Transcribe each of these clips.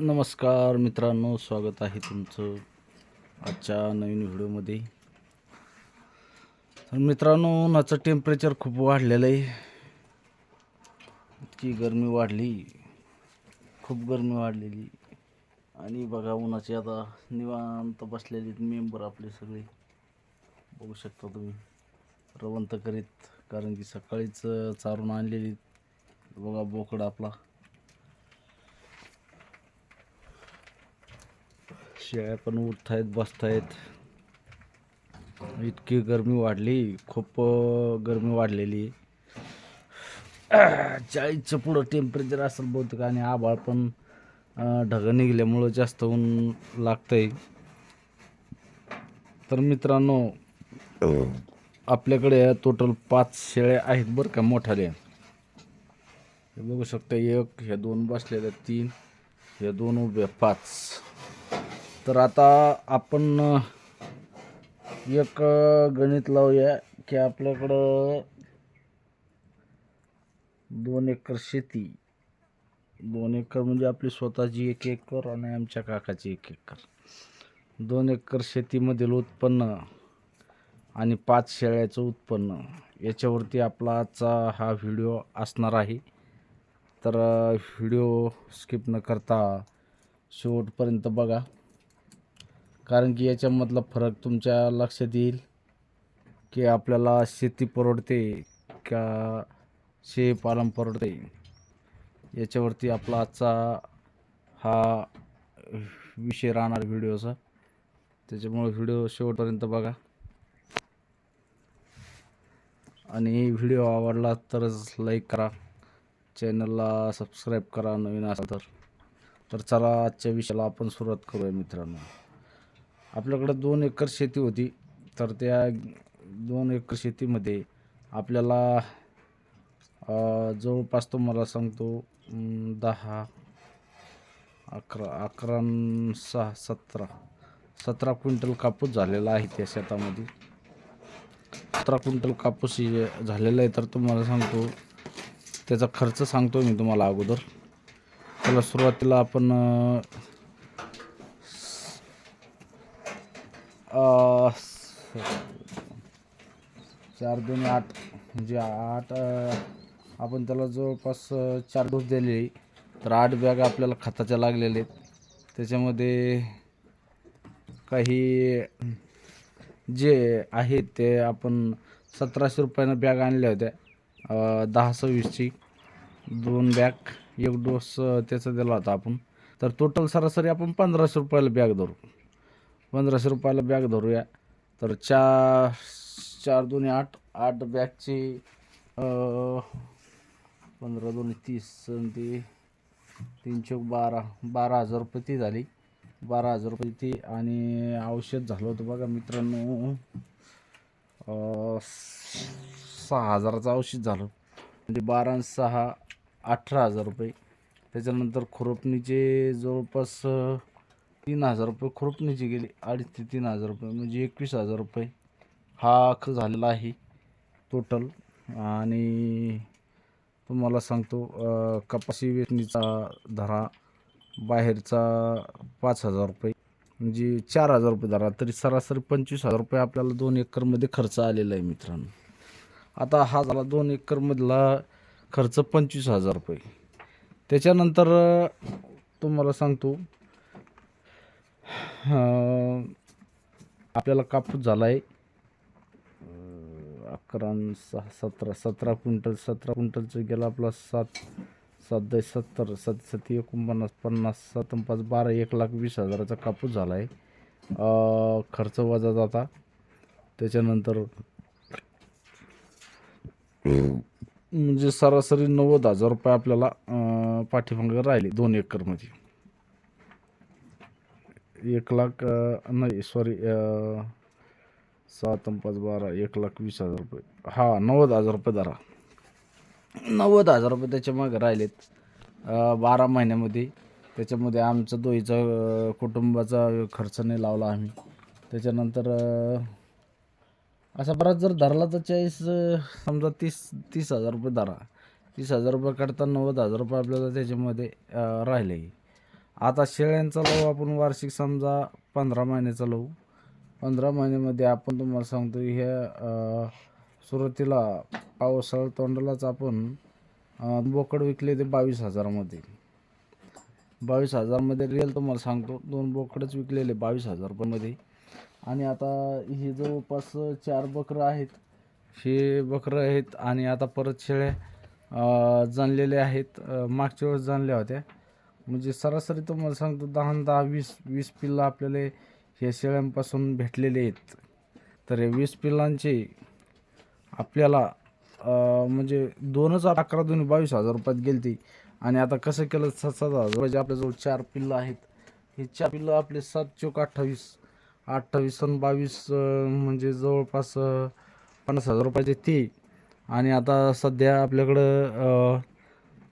नमस्कार मित्रांनो स्वागत आहे तुमचं आजच्या नवीन व्हिडिओमध्ये. तर मित्रांनो उन्हाचं टेम्परेचर खूप वाढलेलं आहे. इतकी गरमी वाढली. खूप गरमी वाढलेली. आणि बघा उन्हाचे आता निवांत बसलेले मेंबर आपले सगळे. बघू शकता तुम्ही. रवंत करीत कारण की सकाळीच चारून आणलेली बघा बोकड आपला. शेळ्या पण उठतायत बसतायत. इतकी गरमी वाढली खूप गरमी वाढलेली. चाळीसच्या पुढं टेम्परेचर असेल बहुतेक आणि आभाळ पण ढगं निघल्यामुळं जास्त ऊन लागतंय. तर मित्रांनो आपल्याकडे टोटल पाच शेळ्या आहेत बरं का मोठाल्या. हे बघू शकता एक ह्या दोन बसलेल्या तीन ह्या दोन उभ्या पाच. तर आता आपण एक गणित लावूया की आपल्याकडं दोन एकर शेती. दोन एकर म्हणजे आपली स्वतःची एक एकर आणि आमच्या काकाची एक एकर. दोन एकर शेतीमधील उत्पन्न आणि पाच शेळ्याचं उत्पन्न याच्यावरती आपला आजचा हा व्हिडिओ असणार आहे. तर व्हिडिओ स्किप न करता शेवटपर्यंत बघा. कारण की याच्यामधला फरक तुमच्या लक्षात येईल की आपल्याला शेती परवडते का शेळीपालन परवडते? याच्यावरती आपला आजचा हा विषय राहणार व्हिडिओचा. त्याच्यामुळे व्हिडिओ शेवटपर्यंत बघा. आणि व्हिडिओ आवडला तरच लाईक करा. चॅनलला सबस्क्राईब करा नवीन असाल तर. तर चला आजच्या विषयाला आपण सुरुवात करूया मित्रांनो. आपल्याकडं दोन एकर शेती होती तर त्या दोन एकर शेतीमध्ये आपल्याला जवळपास जवळपास तुम्हाला सांगतो दहा अकरा अकरा सहा सतरा सतरा क्विंटल कापूस झालेला आहे त्या शेतामध्ये. सतरा क्विंटल कापूस झालेला आहे तर तुम्हाला सांगतो त्याचा खर्च सांगतो मी तुम्हाला अगोदर. त्याला सुरुवातीला आपण चार दोन आठ म्हणजे आठ आपण त्याला जवळपास चार डोस दिले तर आठ बॅग आपल्याला खताच्या लागलेले आहेत. त्याच्यामध्ये काही जे आहेत ते आपण सतराशे रुपयानं बॅग आणल्या होत्या. दहा सव्वीसची. दोन बॅग एक डोस त्याचा दिला होता आपण. तर टोटल सरासरी आपण पंधराशे रुपयाला बॅग धरू. पंधराशे रुपयाला बॅग धरूया. तर चार चार दोन्ही आठ आठ बॅगची पंधरा दोन तीस अन् ती तीन चौक बारा बारा हजार रुपये ती झाली. बारा हजार रुपये ती आणि औषध झालं होतं बघा मित्रांनो. सहा हजाराचं औषध झालं. म्हणजे बारा आणि सहा अठरा हजार रुपये. त्याच्यानंतर खुरपणीचे जवळपास तीन हजार रुपये खुरपणीचे गेले अडीच ते तीन हजार रुपये म्हणजे एकवीस हजार रुपये. हा खर्च झालेला आहे टोटल आणि तुम्हाला सांगतो कपाशी वेचणीचा धरा बाहेरचा पाच हजार रुपये. म्हणजे चार हजार रुपये धरा तरी सरासरी पंचवीस हजार रुपये आपल्याला दोन एकरमध्ये खर्च आलेला आहे मित्रांनो. आता हा झाला दोन एकरमधला खर्च पंचवीस हजार रुपये. त्याच्यानंतर तुम्हाला सांगतो आपल्याला कापूस झाला आहे अकरा सहा सतरा सतरा क्विंटल सतरा क्विंटलचं गेला आपला सात सात दहा सत्तर सत सत एकोणपन्नास पन्नास सात पाच बारा एक लाख वीस हजाराचा कापूस झाला आहे खर्च वजा जाता. त्याच्यानंतर म्हणजे सरासरी नव्वद हजार रुपये आपल्याला पाठीमागं राहिले दोन एकरमध्ये एक लाख नाही सॉरी सात पाच बारा एक लाख वीस हजार रुपये. हा नव्वद हजार रुपये धरा. नव्वद हजार रुपये त्याच्यामागे राहिलेत. बारा महिन्यामध्ये. त्याच्यामध्ये आमचं दोहीचा कुटुंबाचा खर्च नाही लावला आम्ही. त्याच्यानंतर असा बराच जर धरला तर चाळीस समजा तीस तीस हजार रुपये धरा. तीस हजार रुपये काढता नव्वद हजार रुपये आपल्याला त्याच्यामध्ये राहिले. आता शेळ्यांचा लावू आपण वार्षिक समजा पंधरा महिन्याचा लावू. पंधरा महिन्यामध्ये आपण तुम्हाला सांगतो ह्या सुरुवातीला पावसाळा तोंडालाच आपण बोकड विकले होते बावीस हजारामध्ये. बावीस हजारमध्ये रिअल तुम्हाला सांगतो दोन बोकडच विकलेले बावीस हजार रुपयामध्ये आणि आता हे जवळपास चार बकरं आहेत. हे बकरं आहेत आणि आता परत शेळ्या जाणलेल्या आहेत. मागच्या वेळेस जाणल्या होत्या. म्हणजे सरासरी तुम्हाला सांगतो दहा न दहा वीस वीस पिल्लं आपल्याला ह्या शेळ्यांपासून भेटलेले आहेत. तर हे वीस पिल्लांचे आपल्याला म्हणजे म्हणजे दोनच अकरा दोन्ही बावीस हजार रुपयात गेलती. आणि आता कसं केलं सात सात हजार. रुपयाचे आपल्याजवळ चार पिल्लं आहेत. हे चार पिल्लं आपले सात चोक अठ्ठावीस अठ्ठावीस आणि बावीस म्हणजे जवळपास पन्नास हजार रुपयाचे ते. आणि आता सध्या आपल्याकडं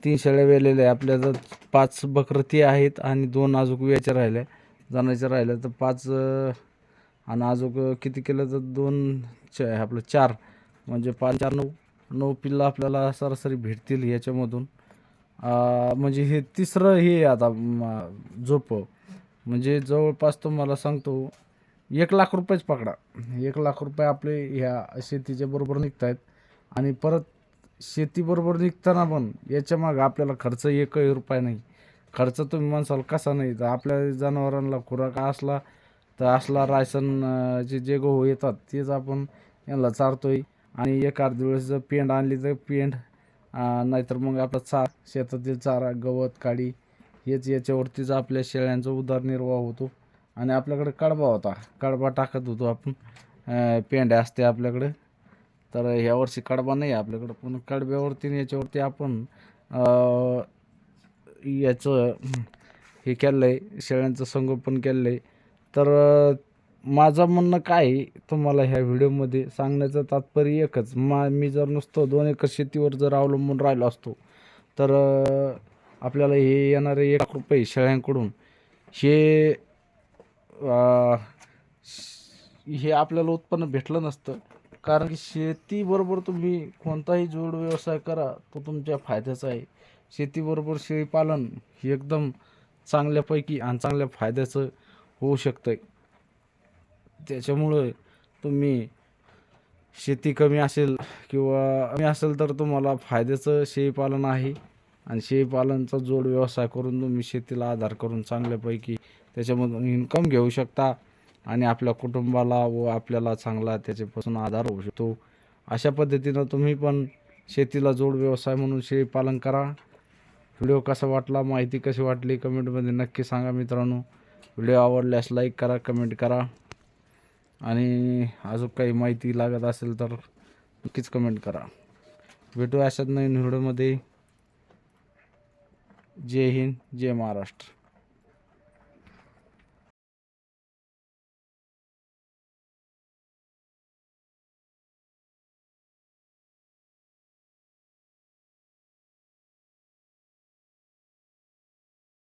तीन शेळ्या वेलेल्या आहे आपल्या जर पाच बकरती आहेत आणि दोन अजूक व्यायच्या राहिल्या जाण्याच्या राहिल्या तर पाच आणि अजूक किती केलं तर दोन च आपलं चार. म्हणजे पाच चार नऊ नऊ पिल्लं आपल्याला सरासरी भेटतील याच्यामधून. म्हणजे हे तिसरं हे आता झोप. म्हणजे जवळपास तुम्हाला सांगतो एक लाख रुपयेच पकडा. एक लाख रुपये आपले ह्या शेतीच्या बरोबर निघत आहेत आणि परत शेतीबरोबर निघताना पण याच्यामागं आपल्याला खर्च एकही रुपया नाही. खर्च तुम्ही म्हणसाल कसा नाही? तर आपल्या जनावरांना खुराक असला तर असला रायसन जे जे गहू येतात तेच आपण यांना चारतोय. आणि एक अर्ध वेळेस जर पेंड आणली तर पेंड नाहीतर मग आपला चार शेतातील चारा गवत काडी हेच याच्यावरतीच आपल्या शेळ्यांचा उदरनिर्वाह होतो. आणि आपल्याकडे कडबा होता. कडबा टाकत होतो आपण. पेंड्या असते आपल्याकडे. तर ह्यावर्षी कडबा नाही आहे आपल्याकडं पण कडब्यावरती याच्यावरती आपण याचं हे केलं आहे शेळ्यांचं संगोपन केलं आहे तर माझं म्हणणं काय आहे तुम्हाला ह्या व्हिडिओमध्ये सांगण्याचं तात्पर्य एकच. मा मी जर नुसतं दोन एकर शेतीवर जर अवलंबून राहिलो असतो तर आपल्याला हे येणारे एक लाख रुपये शेळ्यांकडून हे हे आपल्याला उत्पन्न भेटलं नसतं. कारण की शेतीबरोबर तुम्ही कोणताही जोड व्यवसाय करा तो तुमच्या फायद्याचा आहे. शेतीबरोबर शेळीपालन हे एकदम चांगल्यापैकी आणि चांगल्या फायद्याचं होऊ शकतं त्याच्यामुळं तुम्ही शेती कमी असेल किंवा कमी असेल तर तुम्हाला फायद्याचं शेळीपालन आहे. आणि शेळीपालनचा जोड व्यवसाय करून तुम्ही शेतीला आधार करून चांगल्यापैकी त्याच्यामधून इन्कम घेऊ शकता. आणि आपल्या कुटुंबाला व आपल्याला चांगला त्याच्यापासून आधार होऊ शकतो. अशा पद्धतीनं तुम्ही पण शेतीला जोड व्यवसाय म्हणून शेळीपालन करा. व्हिडिओ कसा वाटला माहिती कशी वाटली कमेंटमध्ये नक्की सांगा मित्रांनो. व्हिडिओ आवडल्यास लाईक करा कमेंट करा. आणि अजून काही माहिती लागत असेल तर नक्कीच कमेंट करा. भेटू अशाच नवीन व्हिडिओमध्ये. जय हिंद जय महाराष्ट्र.